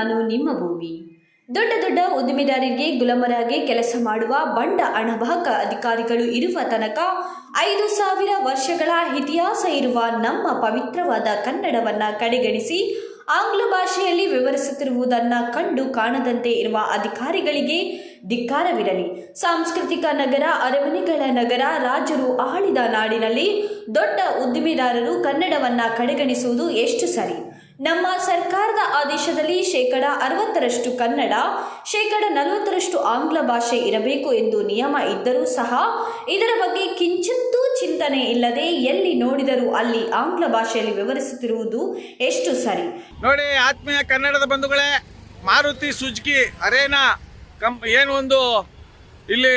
ನಾನು ನಿಮ್ಮ ಭೂಮಿ. ದೊಡ್ಡ ದೊಡ್ಡ ಉದ್ದಿಮೆದಾರರಿಗೆ, ಗುಲಾಮರಾಗಿ ಕೆಲಸ ಮಾಡುವ ಬಂಡ ಅಣಬಾಕ ಅಧಿಕಾರಿಗಳು ಇರುವ ತನಕ ಐದು ಸಾವಿರ ವರ್ಷಗಳ ಇತಿಹಾಸ ಇರುವ ನಮ್ಮ ಪವಿತ್ರವಾದ ಕನ್ನಡವನ್ನು ಕಡೆಗಣಿಸಿ ಆಂಗ್ಲ ಭಾಷೆಯಲ್ಲಿ ವಿವರಿಸುತ್ತಿರುವುದನ್ನು ಕಂಡು ಕಾಣದಂತೆ ಇರುವ ಅಧಿಕಾರಿಗಳಿಗೆ ಧಿಕ್ಕಾರವಿರಲಿ. ಸಾಂಸ್ಕೃತಿಕ ನಗರ, ಅರಮನೆಗಳ ನಗರ, ರಾಜರು ಆಳಿದ ನಾಡಿನಲ್ಲಿ ದೊಡ್ಡ ಉದ್ದಿಮೆದಾರರು ಕನ್ನಡವನ್ನು ಕಡೆಗಣಿಸುವುದು ಎಷ್ಟು ಸರಿ? ನಮ್ಮ ಸರ್ಕಾರದ ಆದೇಶದಲ್ಲಿ ಶೇಕಡ ಅರವತ್ತರಷ್ಟು ಕನ್ನಡ, ಶೇಕಡ ನಲವತ್ತರಷ್ಟು ಆಂಗ್ಲ ಭಾಷೆ ಇರಬೇಕು ಎಂದು ನಿಯಮ ಇದ್ದರೂ ಸಹ ಇದರ ಬಗ್ಗೆ ಕಿಂಚಿತ್ತೂ ಚಿಂತನೆ ಇಲ್ಲದೆ ಎಲ್ಲಿ ನೋಡಿದರೂ ಅಲ್ಲಿ ಆಂಗ್ಲ ಭಾಷೆಯಲ್ಲಿ ವಿವರಿಸುತ್ತಿರುವುದು ಎಷ್ಟು ಸರಿ. ನೋಡಿ ಆತ್ಮೀಯ ಕನ್ನಡದ ಬಂಧುಗಳೇ, ಮಾರುತಿ ಸುಜುಕಿ ಅರೇನಾ ಕಂ, ಏನು ಒಂದು ಇಲ್ಲಿ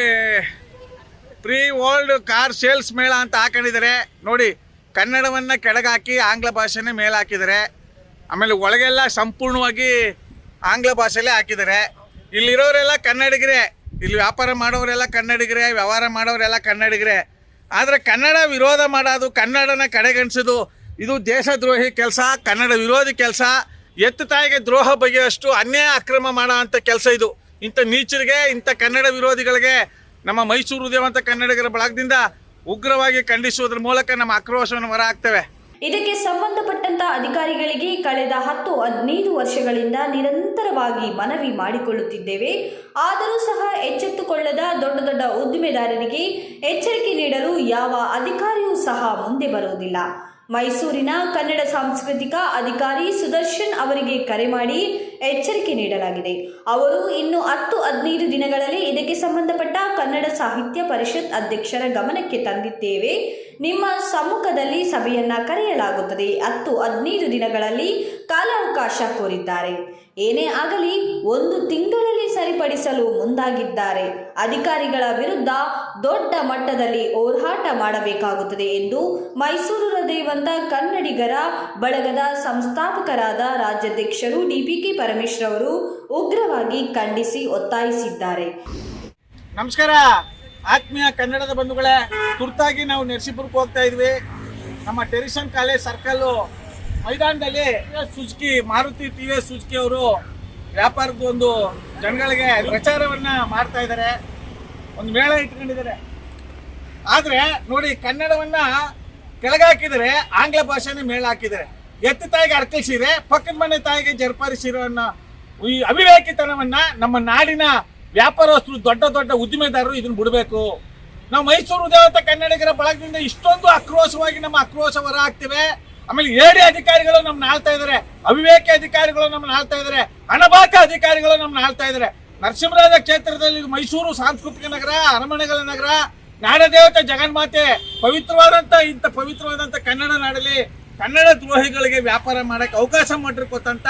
ಪ್ರೀ ವರ್ಲ್ಡ್ ಕಾರ್ ಸೇಲ್ಸ್ ಮೇಳ ಅಂತ ಹಾಕೊಂಡಿದ್ದಾರೆ. ನೋಡಿ, ಕನ್ನಡವನ್ನು ಕೆಳಗಾಕಿ ಆಂಗ್ಲ ಭಾಷೆನೇ ಮೇಲೆ ಹಾಕಿದ್ದಾರೆ ಆಮೇಲೆ ಒಳಗೆಲ್ಲ ಸಂಪೂರ್ಣವಾಗಿ ಆಂಗ್ಲ ಭಾಷೆಯಲ್ಲೇ ಹಾಕಿದ್ದಾರೆ. ಇಲ್ಲಿರೋರೆಲ್ಲ ಕನ್ನಡಿಗರೇ. ಇಲ್ಲಿ ವ್ಯಾಪಾರ ಮಾಡೋರೆಲ್ಲ ಕನ್ನಡಿಗರೇ, ವ್ಯವಹಾರ ಮಾಡೋರೆಲ್ಲ ಕನ್ನಡಿಗರೇ. ಆದರೆ ಕನ್ನಡ ವಿರೋಧ ಮಾಡೋದು, ಕನ್ನಡನ ಕಡೆಗಣಿಸೋದು, ಇದು ದೇಶದ್ರೋಹಿ ಕೆಲಸ, ಕನ್ನಡ ವಿರೋಧಿ ಕೆಲಸ. ಎತ್ತು ತಾಯಿಗೆ ದ್ರೋಹ ಬಗೆಯಷ್ಟು ಅನ್ಯಾಯ ಅಕ್ರಮ ಮಾಡೋ ಅಂಥ ಕೆಲಸ ಇದು. ಇಂಥ ನೀಚರಿಗೆ, ಇಂಥ ಕನ್ನಡ ವಿರೋಧಿಗಳಿಗೆ, ನಮ್ಮ ಮೈಸೂರು ಉದ್ಯಮಂತ ಕನ್ನಡಿಗರ ಬಳಗದಿಂದ ಉಗ್ರವಾಗಿ ಖಂಡಿಸುವುದರ ಮೂಲಕ ನಮ್ಮ ಆಕ್ರೋಶವನ್ನು ಹೊರ ಹಾಕ್ತೇವೆ. ಇದಕ್ಕೆ ಸಂಬಂಧಪಟ್ಟಂತ ಅಧಿಕಾರಿಗಳಿಗೆ ಕಳೆದ ಹತ್ತು ಹದಿನೈದು ವರ್ಷಗಳಿಂದ ನಿರಂತರವಾಗಿ ಮನವಿ ಮಾಡಿಕೊಳ್ಳುತ್ತಿದ್ದೇವೆ. ಆದರೂ ಸಹ ಎಚ್ಚೆತ್ತುಕೊಳ್ಳದ ದೊಡ್ಡ ದೊಡ್ಡ ಉದ್ದಿಮೆದಾರರಿಗೆ ಎಚ್ಚರಿಕೆ ನೀಡಲು ಯಾವ ಅಧಿಕಾರಿಯೂ ಸಹ ಮುಂದೆ ಬರುವುದಿಲ್ಲ. ಮೈಸೂರಿನ ಕನ್ನಡ ಸಾಂಸ್ಕೃತಿಕ ಅಧಿಕಾರಿ ಸುದರ್ಶನ್ ಅವರಿಗೆ ಕರೆ ಮಾಡಿ ಎಚ್ಚರಿಕೆ ನೀಡಲಾಗಿದೆ. ಅವರು ಇನ್ನು ಹತ್ತು ಹದಿನೈದು ದಿನಗಳಲ್ಲಿ ಇದಕ್ಕೆ ಸಂಬಂಧಪಟ್ಟ ಕನ್ನಡ ಸಾಹಿತ್ಯ ಪರಿಷತ್ ಅಧ್ಯಕ್ಷರ ಗಮನಕ್ಕೆ ತಂದಿದ್ದೇವೆ. ನಿಮ್ಮ ಸಮ್ಮುಖದಲ್ಲಿ ಸಭೆಯನ್ನ ಕರೆಯಲಾಗುತ್ತದೆ. ಹತ್ತು ಹದಿನೈದು ದಿನಗಳಲ್ಲಿ ಕಾಲಾವಕಾಶ ಕೋರಿದ್ದಾರೆ. ಏನೇ ಆಗಲಿ, ಒಂದು ತಿಂಗಳಲ್ಲಿ ಸರಿಪಡಿಸಲು ಮುಂದಾಗಿದ್ದಾರೆ. ಅಧಿಕಾರಿಗಳ ವಿರುದ್ಧ ದೊಡ್ಡ ಮಟ್ಟದಲ್ಲಿ ಹೋರಾಟ ಮಾಡಬೇಕಾಗುತ್ತದೆ ಎಂದು ಮೈಸೂರು ಹೃದಯವಂತ ಕನ್ನಡಿಗರ ಬಳಗದ ಸಂಸ್ಥಾಪಕರಾದ ರಾಜ್ಯಾಧ್ಯಕ್ಷರು ಡಿಪಿಕೆ ಪರಮೇಶ್ವರ್ ಅವರು ಉಗ್ರವಾಗಿ ಖಂಡಿಸಿ ಒತ್ತಾಯಿಸಿದ್ದಾರೆ. ನಮಸ್ಕಾರ. ಆತ್ಮೀಯ ಕನ್ನಡದ ಬಂಧುಗಳೇ, ತುರ್ತಾಗಿ ನಾವು ನರಸೀಪುರಕ್ಕೆ ಹೋಗ್ತಾ ಇದ್ವಿ. ನಮ್ಮ ಟೆರಿಷನ್ ಕಾಲೇಜ್ ಸರ್ಕಲ್ಲು ಮೈದಾನದಲ್ಲಿ Suzuki, Maruti T V Suzuki ಅವರು ವ್ಯಾಪಾರದ ಒಂದು ಜನಗಳಿಗೆ ಪ್ರಚಾರವನ್ನ ಮಾಡ್ತಾ ಇದ್ದಾರೆ. ಒಂದು ಮೇಳ ಇಟ್ಕೊಂಡಿದ್ದಾರೆ. ಆದರೆ ನೋಡಿ, ಕನ್ನಡವನ್ನ ಕೆಳಗಾಕಿದರೆ ಆಂಗ್ಲ ಭಾಷೆನೇ ಮೇಳ ಹಾಕಿದ್ದಾರೆ. ಎತ್ತ ತಾಯಿಗೆ ಅರ್ಕಿಸಿದ್ರೆ ಪಕ್ಕದ ಮನೆ ತಾಯಿಗೆ ಜರ್ಪಾರಿ ಸೀರೆ ಅನ್ನೋ ಈ ಅವಿವೇಕಿತನವನ್ನ ನಮ್ಮ ನಾಡಿನ ವ್ಯಾಪಾರಸ್ಥರು, ದೊಡ್ಡ ದೊಡ್ಡ ಉದ್ದಿಮೆದಾರರು ಇದನ್ನು ಬಿಡಬೇಕು. ನಾವು ಮೈಸೂರು ದೇವತೆ ಕನ್ನಡಿಗರ ಬಳಗದಿಂದ ಇಷ್ಟೊಂದು ಆಕ್ರೋಶವಾಗಿ ನಮ್ಮ ಆಕ್ರೋಶ ಹೊರ ಹಾಕ್ತಿವೆ ಆಮೇಲೆ ಏಡಿ ಅಧಿಕಾರಿಗಳು ನಮ್ಮನ್ನ ಆಳ್ತಾ ಇದ್ದಾರೆ ಅವಿವೇಕಿ ಅಧಿಕಾರಿಗಳು ನಮ್ಮನ್ನ ಆಳ್ತಾ ಇದ್ದಾರೆ ಹಣಬಾಕ ಅಧಿಕಾರಿಗಳು ನಮ್ಮನ್ನ ಆಳ್ತಾ ಇದ್ದಾರೆ ನರಸಿಂಹರಾಜ ಕ್ಷೇತ್ರದಲ್ಲಿ ಮೈಸೂರು ಸಾಂಸ್ಕೃತಿಕ ನಗರ, ಅರಮನೆಗಳ ನಗರ ನಾಡದೇವತೆ ಜಗನ್ಮಾತೆ, ಪವಿತ್ರವಾದಂತ ಇಂಥ ಪವಿತ್ರವಾದಂತ ಕನ್ನಡ ನಾಡಲ್ಲಿ ಕನ್ನಡ ದ್ರೋಹಿಗಳಿಗೆ ವ್ಯಾಪಾರ ಮಾಡಕ್ಕೆ ಅವಕಾಶ ಮಾಡಿಕೊಟ್ಟಂತ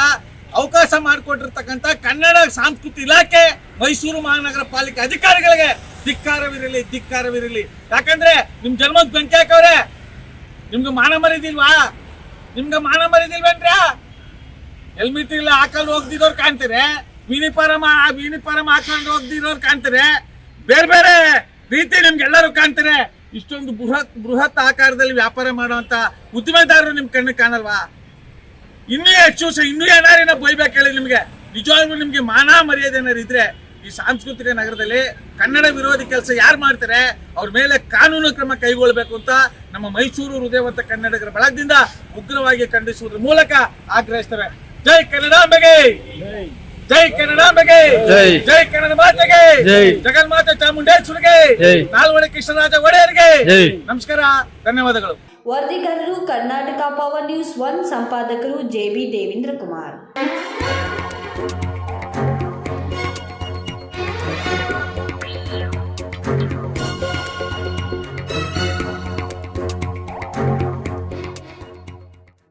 ಅವಕಾಶ ಮಾಡಿಕೊಟ್ಟಿರ್ತಕ್ಕಂಥ ಕನ್ನಡ ಸಂಸ್ಕೃತಿ ಇಲಾಖೆ ಮೈಸೂರು ಮಹಾನಗರ ಪಾಲಿಕೆ ಅಧಿಕಾರಿಗಳಿಗೆ ಧಿಕ್ಕಾರವಿರಲಿ ಧಿಕ್ಕಾರವಿರಲಿ. ಯಾಕಂದ್ರೆ ನಿಮ್ ಜನ್ಮದ ಬೆಂಕಿ ಹಾಕವ್ರೆ. ನಿಮ್ಗೆ ಮಾನ ಮರಿದಿಲ್ವಾ ನಿಮ್ಗೆ ಮಾನ ಮರಿದಿಲ್ವೇನ್ರ ಹೆಲ್ಮೆಟ್ ಇಲ್ಲ ಹಾಕೊಂಡು ಹೋಗ್ದಿರೋರು ಕಾಣ್ತೀರಿ. ವಿನಿಪಾರಮ ಯೂನಿಫಾರಮ್ ಹಾಕೊಂಡು ಹೋಗ್ದಿರೋರು ಕಾಣ್ತಾರೆ. ಬೇರೆ ಬೇರೆ ರೀತಿ ನಿಮ್ಗೆಲ್ಲರೂ ಕಾಣ್ತಾರೆ. ಇಷ್ಟೊಂದು ಬೃಹತ್ ಬೃಹತ್ ಆಕಾರದಲ್ಲಿ ವ್ಯಾಪಾರ ಮಾಡುವಂತ ಉದ್ದಿಮೆದಾರರು ನಿಮ್ ಕಣ್ಣಿಗೆ ಕಾಣಲ್ವಾ? ಇನ್ನೂ ಹೆಚ್ಚು ಇನ್ನೂ ಏನಾರೇನೋ ಬೈಬೇಕು ಹೇಳಿ ನಿಮ್ಗೆ. ನಿಜವಾಗ್ಲೂ ನಿಮಗೆ ಮಾನ ಮರ್ಯಾದೆ ಏನಾರು ಇದ್ರೆ ಈ ಸಾಂಸ್ಕೃತಿಕ ನಗರದಲ್ಲಿ ಕನ್ನಡ ವಿರೋಧಿ ಕೆಲಸ ಯಾರು ಮಾಡ್ತಾರೆ ಅವ್ರ ಮೇಲೆ ಕಾನೂನು ಕ್ರಮ ಕೈಗೊಳ್ಳಬೇಕು ಅಂತ ನಮ್ಮ ಮೈಸೂರು ಹೃದಯವಂತ ಕನ್ನಡಿಗರ ಬಳಗದಿಂದ ಉಗ್ರವಾಗಿ ಖಂಡಿಸುವುದರ ಮೂಲಕ ಆಗ್ರಹಿಸ್ತಾರೆ ಜೈ ಕನ್ನಡಾಂಬೆಗೆ ಜೈ ಕನ್ನಡ ಜೈ. ಜೈ ಕನ್ನಡ ಮಾತೆಗೆ. ಜಗನ್ಮಾತೆ ಚಾಮುಂಡೇಶ್ವರಿಗೆ! ನಾಲ್ವಡೆ ಕೃಷ್ಣರಾಜ ಒಡೆಯರಿಗೆ. ನಮಸ್ಕಾರ ಧನ್ಯವಾದಗಳು. ವರದಿಗಾರರು ಕರ್ನಾಟಕ ಪವರ್ ನ್ಯೂಸ್ ಒನ್ ಸಂಪಾದಕರು ಜೆ ಬಿ ದೇವೇಂದ್ರ ಕುಮಾರ್.